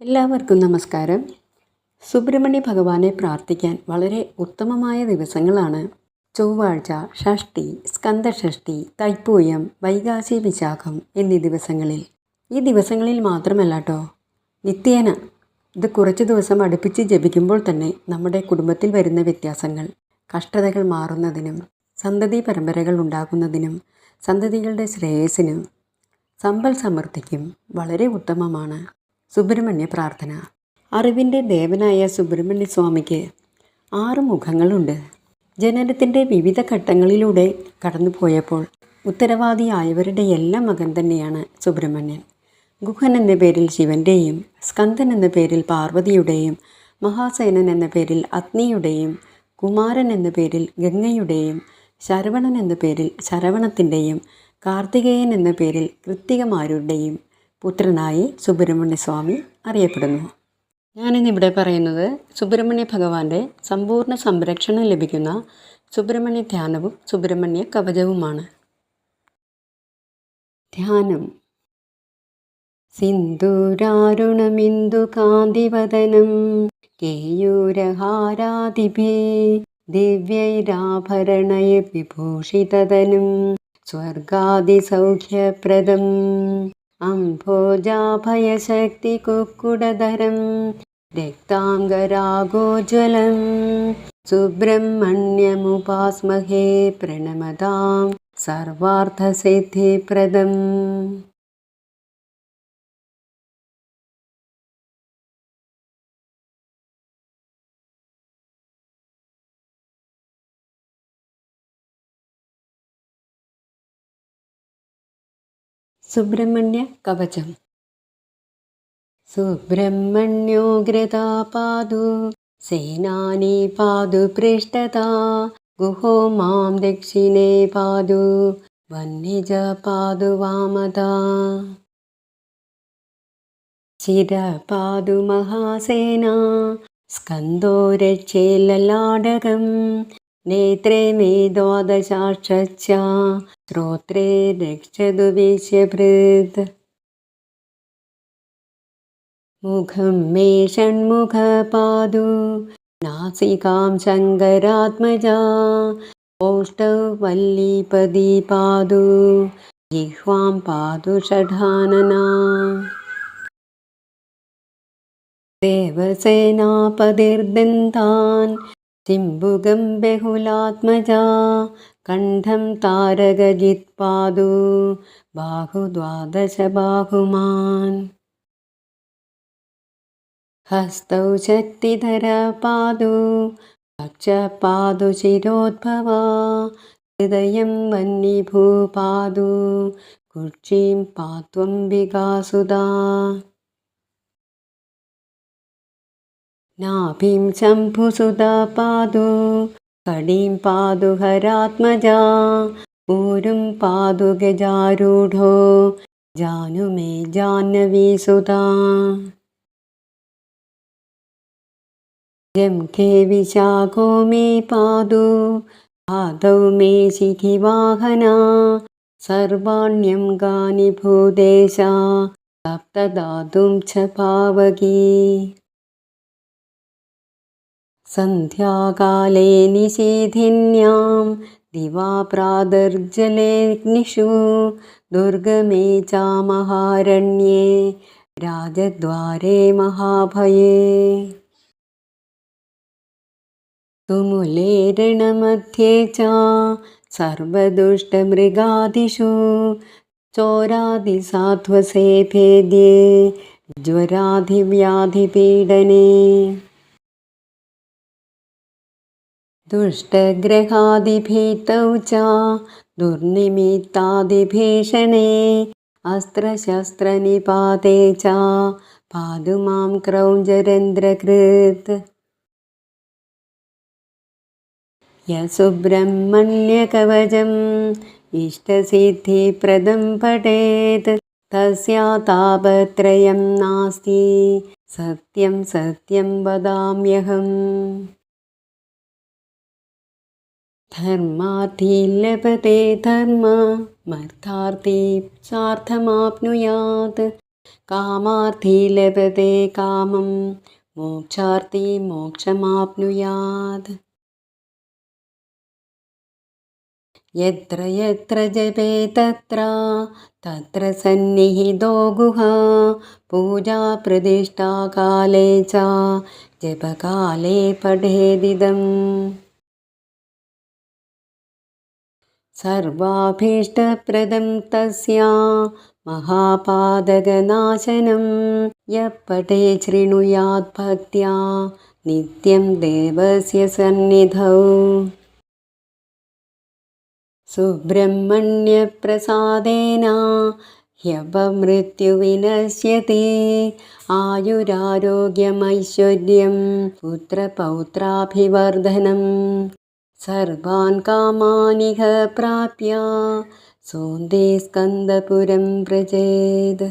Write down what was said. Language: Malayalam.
എല്ലാവർക്കും നമസ്കാരം. സുബ്രഹ്മണ്യ ഭഗവാനെ പ്രാർത്ഥിക്കാൻ വളരെ ഉത്തമമായ ദിവസങ്ങളാണ്. ചൊവ്വാഴ്ച ഷഷ്ടി സ്കന്ദഷഷ്ഠി തൈപ്പൂയം വൈകാശി വിശാഖം എന്നീ ദിവസങ്ങളിൽ. ഈ ദിവസങ്ങളിൽ മാത്രമല്ല കേട്ടോ നിത്യേന ഇത് കുറച്ച് ദിവസം അടുപ്പിച്ച് ജപിക്കുമ്പോൾ തന്നെ നമ്മുടെ കുടുംബത്തിൽ വരുന്ന വ്യത്യാസങ്ങൾ കഷ്ടതകൾ മാറുന്നതിനും സന്തതി പരമ്പരകൾ ഉണ്ടാകുന്നതിനും സന്തതികളുടെ ശ്രേയസ്സിനും സമ്പൽ സമൃദ്ധിക്കും വളരെ ഉത്തമമാണ്. സുബ്രഹ്മണ്യ പ്രാർത്ഥന. അറിവിന്റെ ദേവനായ സുബ്രഹ്മണ്യ സ്വാമിക്ക് ആറ് മുഖങ്ങളുണ്ട്. ജനനത്തിന്റെ വിവിധ ഘട്ടങ്ങളിലൂടെ കടന്നുപോയപ്പോൾ ഉത്തരവാദിയായവരുടെ എല്ലാം മകൻ തന്നെയാണ് സുബ്രഹ്മണ്യൻ. ഗുഹൻ എന്ന പേരിൽ ശിവന്റെയും സ്കന്ദൻ എന്ന പേരിൽ പാർവതിയുടെയും മഹാസേനൻ എന്ന പേരിൽ അഗ്നിയുടെയും കുമാരൻ എന്ന പേരിൽ ഗംഗയുടെയും ശരവണൻ എന്ന പേരിൽ ശരവണത്തിന്റെയും കാർത്തികേയൻ എന്ന പേരിൽ കൃത്തികമാരുടെയും പുത്രനായി സുബ്രഹ്മണ്യ സ്വാമി അറിയപ്പെടുന്നു ഞാനിന്നിവിടെ പറയുന്നത് സുബ്രഹ്മണ്യ ഭഗവാന്റെ സമ്പൂർണ സംരക്ഷണം ലഭിക്കുന്ന സുബ്രഹ്മണ്യ ധ്യാനവും സുബ്രഹ്മണ്യ കവചവുമാണ്. ധ്യാനം. സിന്ദൂരാരുണമിന്ദുകാന്തിവദനം. കേയൂരഹാരാദിഭേ ദിവ്യൈരാഭരണയ വിഭൂഷിതതനും സ്വർഗാദിസൗഖ്യപ്രദം. अम्भोजाभयशक्तिकुक्कुडधरं रिक्ताङ्गरागोज्वलम् सुब्रह्मण्यमुपास्महे प्रणमतां सर्वार्थसिद्धिप्रदम्। സുബ്രഹ്മണ്യ കവചം. സുബ്രഹ്മണ്യോഗ്രതാ പാതു സേനാനി പാതു പൃഷ്ടത ഗുഹോ മാം ദക്ഷിണേ പാതു വന്നിജ പാതു വാമതാ ചിര പാതു മഹാസേന സ്കന്ദോ രക്ഷേലലാടകം നേത്രേ नेत्रे मे द्वादशाक्षच्चा श्रोत्रे दक्षेश्यभृत् मुखं मे षण्मुखपादु नासिकां शङ्करात्मजा शङ्करात्मजापदी पादु जिह्वां पादु पादुषठानना देवसेनापतिर्दन्तान् ചിംബുകം ബഹുലാത്മജാ കണ്ഠം താരകജിത് പാദു ബാഹുദ്വാദശ ബാഹുമാൻ ഹസ്തൗ ശക്തിധര പാദു ഭക്ഷപാദു ശിരോദ്ഭവ ഹൃദയം വന്യഭൂപാദു കുക്ഷീം പാത്വം വികാസുതാ नाभिं शम्भुसुधा पादु कडीं पादु हरात्मजा पूरुं पादु गजारूढो जानु मे हरात्मजां पादुगजारूढो के विशाखो मे पादु पादौ मे शिखिवाहना सर्वाण्यं गानि भूदेशा सप्तदातुं च पावकी। സന്ധ്യാകാലേ നിശീധിന്യാം ദിവാ പ്രാതർജലേഗ്നിഷു ദുർഗമേ ചാമഹാരണ്യേ രാജദ്വാരേ മഹാഭയേ. തുമുലേ രണമധ്യേ ച സർവദുഷ്ടമൃഗാദിഷു. ചോരാദിസാധ്വസേ ഭേദ്യേ ജ്വരാധിവ്യാധിപീഡനേ. दुष्टग्रहादिभीतौ च दुर्निमित्तादिभीषणे अस्त्रशस्त्रनिपाते च पादु मां क्रौञ्जरेन्द्रकृत्। यसुब्रह्मण्यकवचम् इष्टसिद्धिप्रदं पठेत् तस्या तापत्रयं नास्ति सत्यं सत्यं वदाम्यहम् धर्मार्थी लभते धर्म मर्थार्थी सार्थमाप्नुयात् कामार्थी लभते कामं मोक्षार्थी मोक्षमाप्नुयात्। यत्र यत्र जपे तत्र तत्र सन्निहितो गुहा पूजाप्रतिष्ठाकाले च जपकाले पठेदिदम् सर्वाभीष्टप्रदं तस्या महापादकनाशनं यः पठे शृणुयात् भक्त्या नित्यं देवस्य सन्निधौ सुब्रह्मण्यप्रसादेन ह्यपमृत्युविनश्यति आयुरारोग्यमैश्वर्यं पुत्रपौत्राभिवर्धनं सर्वान् कामानिह प्राप्य सोन्दे स्कन्दपुरं व्रजेत्